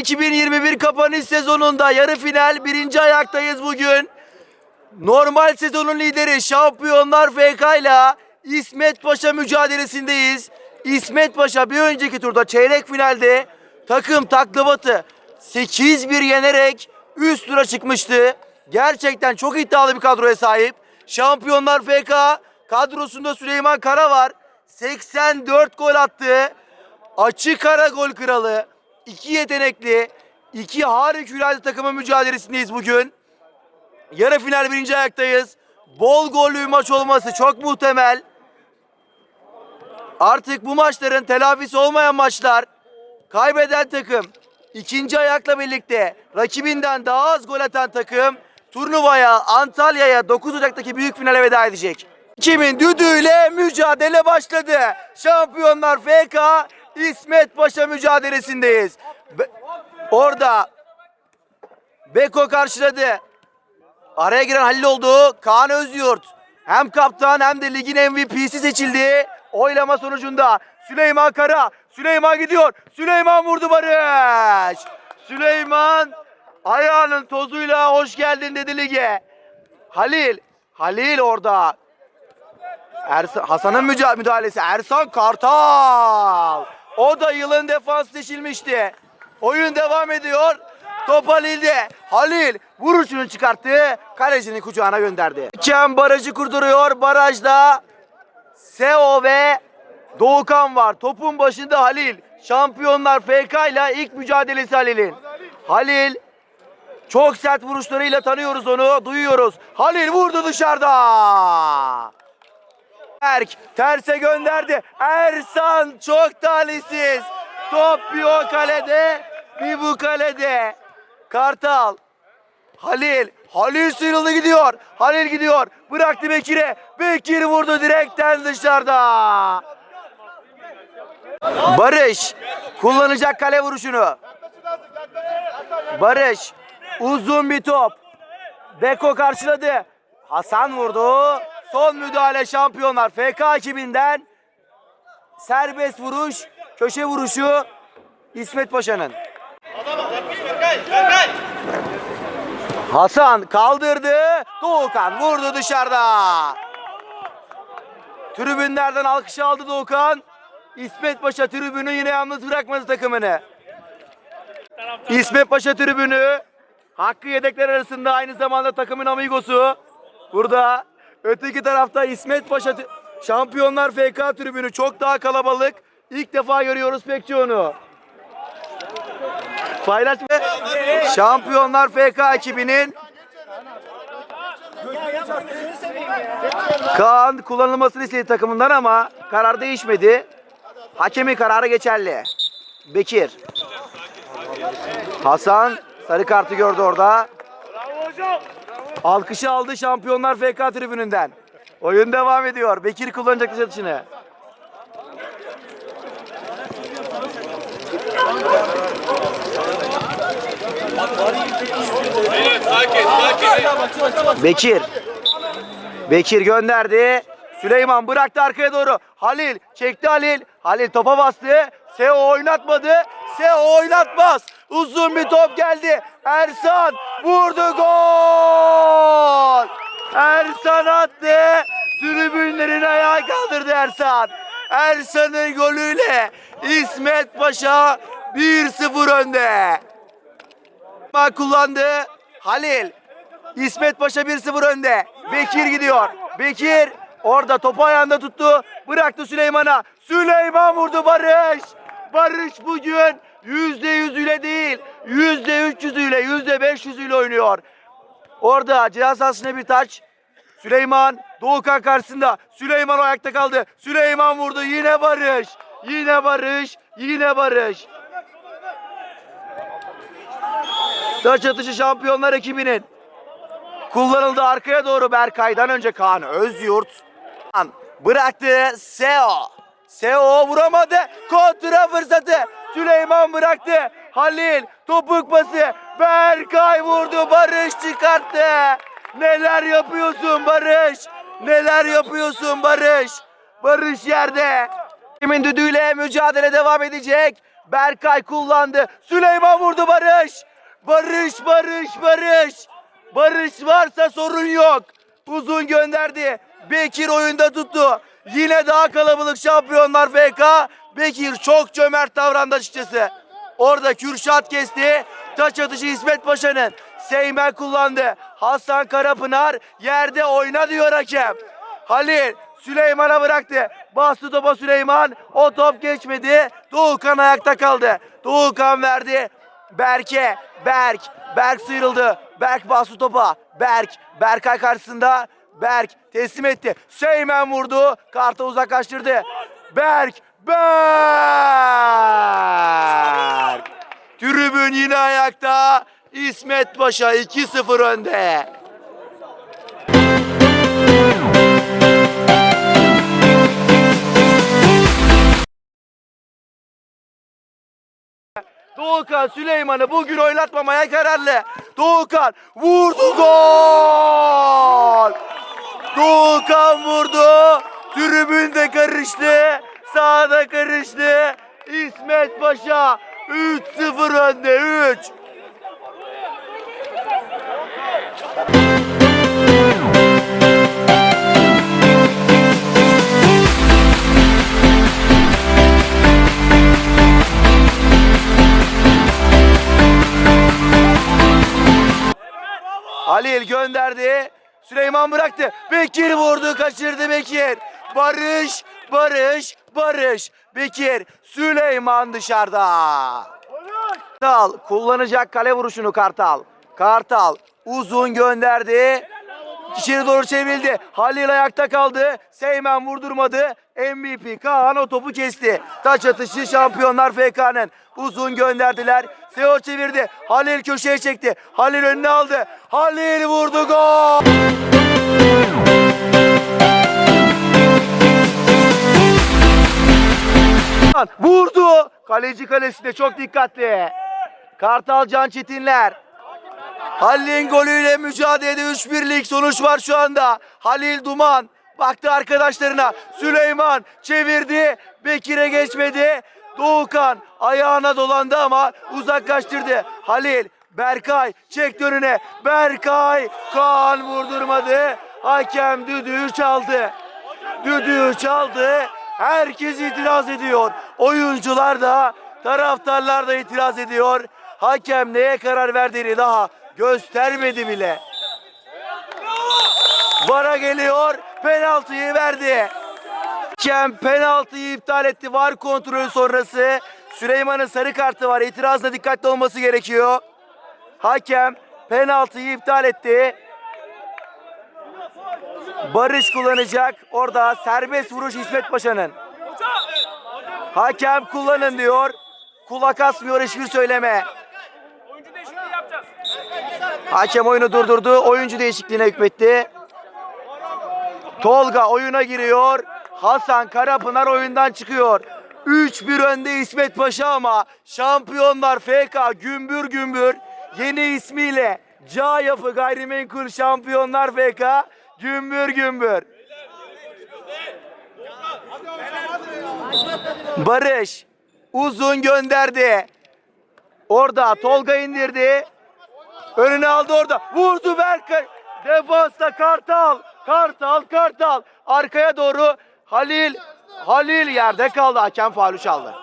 2021 kapanış sezonunda yarı final birinci ayaktayız bugün. Normal sezonun lideri Şampiyonlar FK ile İsmet Paşa mücadelesindeyiz. İsmet Paşa bir önceki turda çeyrek finalde takım taklabatı 8-1 yenerek üst tura çıkmıştı. Gerçekten çok iddialı bir kadroya sahip. Şampiyonlar FK kadrosunda Süleyman Kara var. 84 gol attı. Açık ara gol kralı. İki yetenekli, iki harikulade takımın mücadelesindeyiz bugün. Yarı final birinci ayaktayız. Bol gollü bir maç olması çok muhtemel. Artık bu maçların telafisi olmayan maçlar. Kaybeden takım ikinci ayakla birlikte rakibinden daha az gol atan takım turnuvaya Antalya'ya 9 Ocak'taki büyük finale veda edecek. Kimin düdüğüyle mücadele başladı. Şampiyonlar FK İsmet Paşa mücadelesindeyiz. Be- Orada Beko karşıladı. Araya giren Halil oldu. Kaan Özyurt hem kaptan hem de ligin MVP'si seçildi. Oylama sonucunda Süleyman Kara. Süleyman gidiyor. Süleyman vurdu Barış. Süleyman ayağının tozuyla hoş geldin dedi lige. Halil. Halil orada. Hasan'ın müdahalesi. Ersan Kartal. O da yılın defans seçilmişti. Oyun devam ediyor. Top Halil'de. Halil vuruşunu çıkarttı. Kalecinin kucağına gönderdi. Kem barajı kurduruyor. Barajda Seo ve Doğukan var. Topun başında Halil. Şampiyonlar FK ile ilk mücadelesi Halil'in. Halil çok sert vuruşlarıyla tanıyoruz onu. Duyuyoruz. Halil vurdu dışarıda. Berk terse gönderdi. Ersan çok talihsiz. Top bir o kalede bir bu kalede. Kartal. Halil. Halil sıyrıldı gidiyor. Halil gidiyor. Bıraktı Bekir'e. Bekir vurdu direkten dışarıda. Barış kullanacak kale vuruşunu. Barış uzun bir top. Beko karşıladı. Hasan vurdu. Son müdahale şampiyonlar FK ekibinden. Serbest vuruş, köşe vuruşu İsmet Paşa'nın. Hasan kaldırdı. Doğukan vurdu dışarıda. Tribünlerden alkış aldı Doğukan. İsmet Paşa tribünü yine yalnız bırakmadı takımını. İsmet Paşa tribünü Hakkı yedekler arasında aynı zamanda takımın amigosu. Burada öteki tarafta İsmet Paşa Şampiyonlar FK tribünü çok daha kalabalık. İlk defa görüyoruz pek çoğunu. Paylaş ve Şampiyonlar FK ekibinin Kaan kullanılmasını istedi takımından ama karar değişmedi. Hakemin kararı geçerli. Bekir. Hasan sarı kartı gördü orada. Alkışı aldı Şampiyonlar FK tribününden. Oyun devam ediyor. Bekir kullanacak dış atışını. Bekir. Bekir gönderdi. Süleyman bıraktı arkaya doğru. Halil çekti Halil. Halil topa bastı. Seo oynatmadı. Seo oynatmaz. Uzun bir top geldi. Ersan vurdu gol. Ersan attı. Tribünlerin ayağa kaldırdı Ersan. Ersan'ın golüyle İsmet Paşa 1-0 önde. Kullandı. Halil. İsmet Paşa 1-0 önde. Bekir gidiyor. Bekir orada topu ayağında tuttu. Bıraktı Süleyman'a. Süleyman vurdu Barış. Barış bugün yüzde yüzüyle değil, yüzde üç yüzüyle, yüzde beş yüzüyle oynuyor. Orada ceza sahasına bir taç. Süleyman Doğukan karşısında. Süleyman ayakta kaldı. Süleyman vurdu. Yine Barış. Yine Barış. Yine Barış. Taç atışı şampiyonlar ekibinin. Kullanıldı arkaya doğru Berkay'dan önce Kaan Özyurt. Bıraktı Seo. Seo vuramadı. Kontra fırsatı. Süleyman bıraktı. Halil topuk pası. Berkay vurdu. Barış çıkarttı. Neler yapıyorsun Barış? Neler yapıyorsun Barış? Barış yerde. Kimin düdüğüyle mücadele devam edecek. Berkay kullandı. Süleyman vurdu Barış. Barış, Barış, Barış. Barış varsa sorun yok. Uzun gönderdi. Bekir oyunda tuttu. Yine daha kalabalık şampiyonlar FK. Bekir çok cömert davrandı açıkçası. Orada Kürşat kesti. Taç atışı İsmet Paşa'nın. Seymen kullandı. Hasan Karapınar yerde oyna diyor hakem. Halil Süleyman'a bıraktı. Bastı topa Süleyman. O top geçmedi. Doğukan ayakta kaldı. Doğukan verdi. Berk'e. Berk. Berk sıyrıldı. Berk bastı topa. Berk. Berkay karşısında. Berk teslim etti. Seymen vurdu. Kartı uzaklaştırdı. Berk. Berk. Tribün yine ayakta. İsmet Paşa 2-0 önde. Doğukan Süleyman'ı bugün oynatmamaya kararlı. Doğukan vurdu gol. Doğukan vurdu. Tribünde karıştı. Sahada karıştı. İsmet Paşa 3-0 önde 3. Halil gönderdi. Süleyman bıraktı. Bekir vurdu, kaçırdı Bekir. Barış, Barış, Barış. Bekir, Süleyman dışarıda. Kartal kullanacak kale vuruşunu Kartal. Kartal uzun gönderdi. İçeri doğru çevrildi. Halil ayakta kaldı. Seymen vurdurmadı. MVP Kaan o topu kesti. Taç atışı Şampiyonlar FK'nın. Uzun gönderdiler. Seo çevirdi. Halil köşeye çekti. Halil önüne aldı. Halil vurdu gol. Vurdu. Kaleci kalesinde çok dikkatli. Kartal Can Çetinler. Halil'in golüyle mücadelede 3-1'lik sonuç var şu anda. Halil Duman baktı arkadaşlarına. Süleyman çevirdi. Bekir'e geçmedi. Doğukan ayağına dolandı ama uzaklaştırdı. Halil Berkay çekti önüne. Berkay Kaan vurdurmadı. Hakem düdüğü çaldı. Düdüğü çaldı. Herkes itiraz ediyor. Oyuncular da taraftarlar da itiraz ediyor. Hakem neye karar verdiğini daha göstermedi bile. Vara geliyor. Penaltıyı verdi. Hakem penaltıyı iptal etti. Var kontrolü sonrası. Süleyman'ın sarı kartı var. İtirazla dikkatli olması gerekiyor. Hakem penaltıyı iptal etti. Barış kullanacak. Orada serbest vuruş İsmet Paşa'nın. Hakem kullanın diyor. Kulak asmıyor hiçbir söyleme. Hakem oyunu durdurdu. Oyuncu değişikliğine hükmetti. Tolga oyuna giriyor. Hasan Karapınar oyundan çıkıyor. 3-1 önde İsmet Paşa ama Şampiyonlar FK gümbür gümbür yeni ismiyle Ca Yapı Gayrimenkul Şampiyonlar FK gümbür gümbür. Barış uzun gönderdi. Orada Tolga indirdi. Önüne aldı orada. Vurdu Berkay. Defansta Kartal. Kartal, Kartal. Arkaya doğru Halil. Halil yerde kaldı. Hakem faulü çaldı.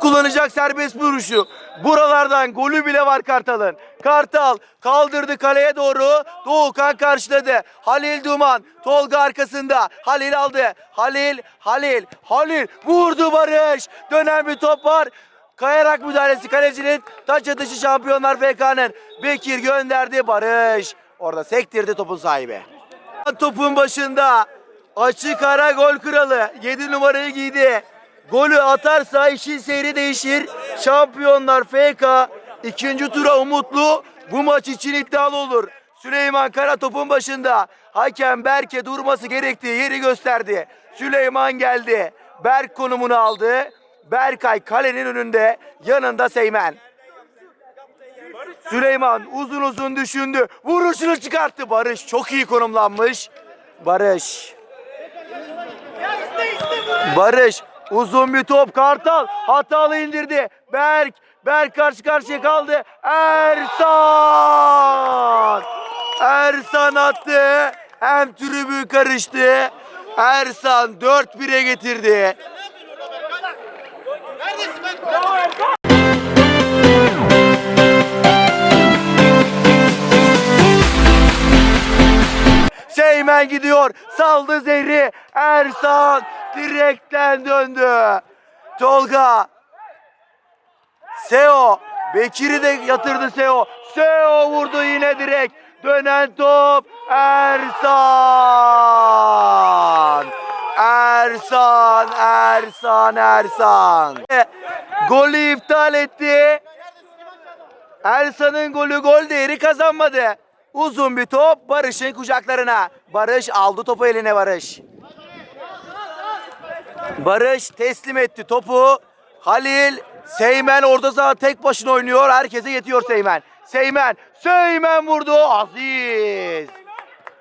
Kullanacak serbest vuruşu. Buralardan golü bile var Kartal'ın. Kartal kaldırdı kaleye doğru. Doğukan karşıladı. Halil Duman. Tolga arkasında. Halil aldı. Halil, Halil, Halil. Vurdu Barış. Dönen bir top var. Kayarak müdahalesi kalecinin taç atışı şampiyonlar FK'nın. Bekir gönderdi Barış. Orada sektirdi topun sahibi. Topun başında açık ara gol kralı 7 numarayı giydi. Golü atarsa işin seyri değişir. Şampiyonlar FK ikinci tura umutlu. Bu maç için iddialı olur. Süleyman Kara topun başında. Hakem Berke durması gerektiği yeri gösterdi. Süleyman geldi. Berk konumunu aldı. Berkay kalenin önünde. Yanında Seymen. Süleyman uzun uzun düşündü. Vuruşunu çıkarttı. Barış çok iyi konumlanmış. Barış. Barış Uzun bir top Kartal hatalı indirdi. Berk Berk karşı karşıya kaldı. Ersan! Ersan attı. Hem tribün karıştı. Ersan 4-1'e getirdi. Seymen gidiyor. Saldı zehri. Ersan direkten döndü. Tolga. Seo. Bekir'i de yatırdı Seo. Seo vurdu yine direkt. Dönen top Ersan. Ersan, Ersan, Ersan. E, Golü iptal etti. Ersan'ın golü gol değeri kazanmadı. Uzun bir top Barış'ın kucaklarına. Barış aldı topu eline Barış. Barış teslim etti topu. Halil Seymen orada zaten tek başına oynuyor. Herkese yetiyor Seymen. Seymen. Seymen vurdu. Aziz.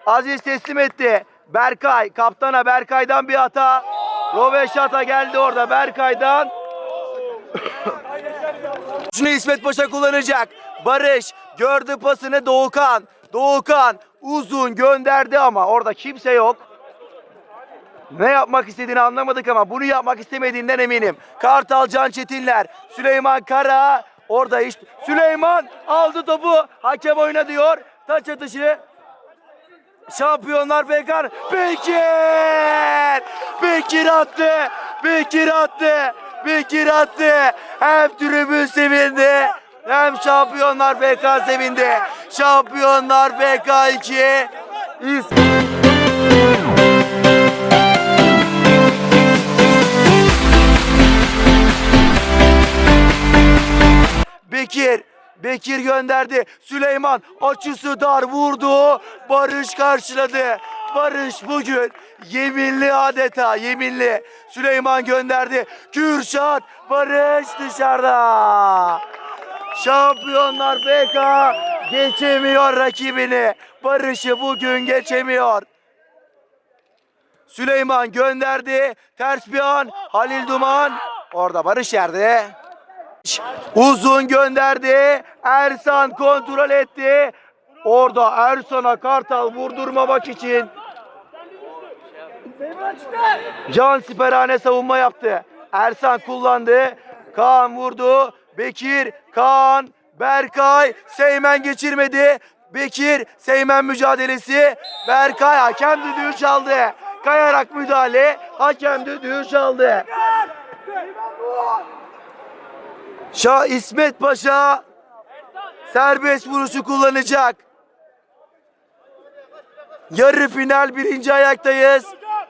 Aziz teslim etti. Berkay. Kaptana Berkay'dan bir hata. Roveşata geldi orada Berkay'dan. Şunu İsmet Paşa kullanacak. Barış gördü pasını Doğukan. Doğukan uzun gönderdi ama orada kimse yok. Ne yapmak istediğini anlamadık ama bunu yapmak istemediğinden eminim. Kartal Can Çetinler, Süleyman Kara orada iş. Süleyman aldı topu. Hakem oyna diyor. Taç atışı. Şampiyonlar Bekar. Bekir! Bekir attı. Bekir attı. Bekir attı. Hem tribün sevindi. Hem Şampiyonlar BK sevindi. Şampiyonlar BK 2. İs- Bekir. Bekir gönderdi. Süleyman açısı dar vurdu. Barış karşıladı. Barış bugün yeminli adeta yeminli. Süleyman gönderdi. Kürşat Barış dışarıda. Şampiyonlar BK geçemiyor rakibini. Barış'ı bugün geçemiyor. Süleyman gönderdi. Ters bir an. Halil Duman. Orada Barış yerde. Uzun gönderdi. Ersan kontrol etti. Orada Ersan'a Kartal vurdurmamak için Can siperhane savunma yaptı. Ersan kullandı. Kaan vurdu. Bekir, Kaan, Berkay, Seymen geçirmedi. Bekir, Seymen mücadelesi. Berkay hakem düdüğü çaldı. Kayarak müdahale. Hakem düdüğü çaldı. Şah İsmet Paşa serbest vuruşu kullanacak. Yarı final birinci ayaktayız.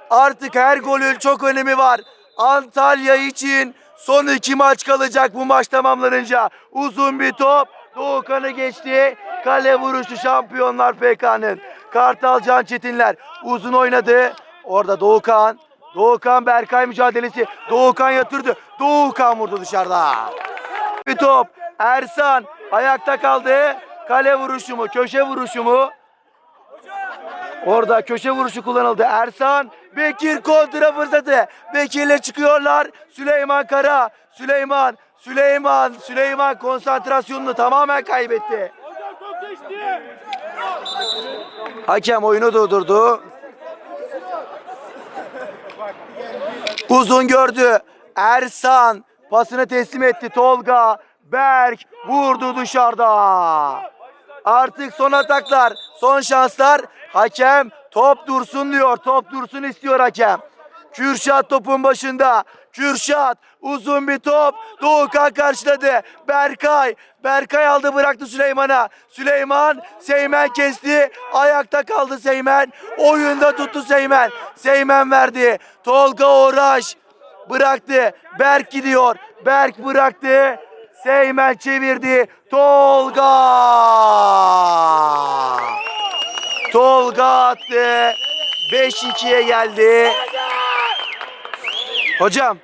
Artık her golün çok önemi var. Antalya için son iki maç kalacak bu maç tamamlanınca. Uzun bir top. Doğukan'ı geçti. Kale vuruşu şampiyonlar FK'nın. Kartal Can Çetinler uzun oynadı. Orada Doğukan. Doğukan Berkay mücadelesi. Doğukan yatırdı. Doğukan vurdu dışarıda. Bir top. Ersan ayakta kaldı. Kale vuruşu mu? Köşe vuruşu mu? Orada köşe vuruşu kullanıldı. Ersan, Bekir kontra fırsatı. Bekir'le çıkıyorlar. Süleyman Kara, Süleyman, Süleyman, Süleyman konsantrasyonunu tamamen kaybetti. Hakem oyunu durdurdu. Uzun gördü. Ersan pasını teslim etti. Tolga, Berk vurdu dışarıda. Artık son ataklar, son şanslar. Hakem top dursun diyor. Top dursun istiyor hakem. Kürşat topun başında. Kürşat uzun bir top. Doğukan karşıladı. Berkay. Berkay aldı bıraktı Süleyman'a. Süleyman Seymen kesti. Ayakta kaldı Seymen. Oyunda tuttu Seymen. Seymen verdi. Tolga Uğraş bıraktı. Berk gidiyor. Berk bıraktı. Seymen çevirdi. Tolga. Tolga attı. 5-2'ye geldi. Hocam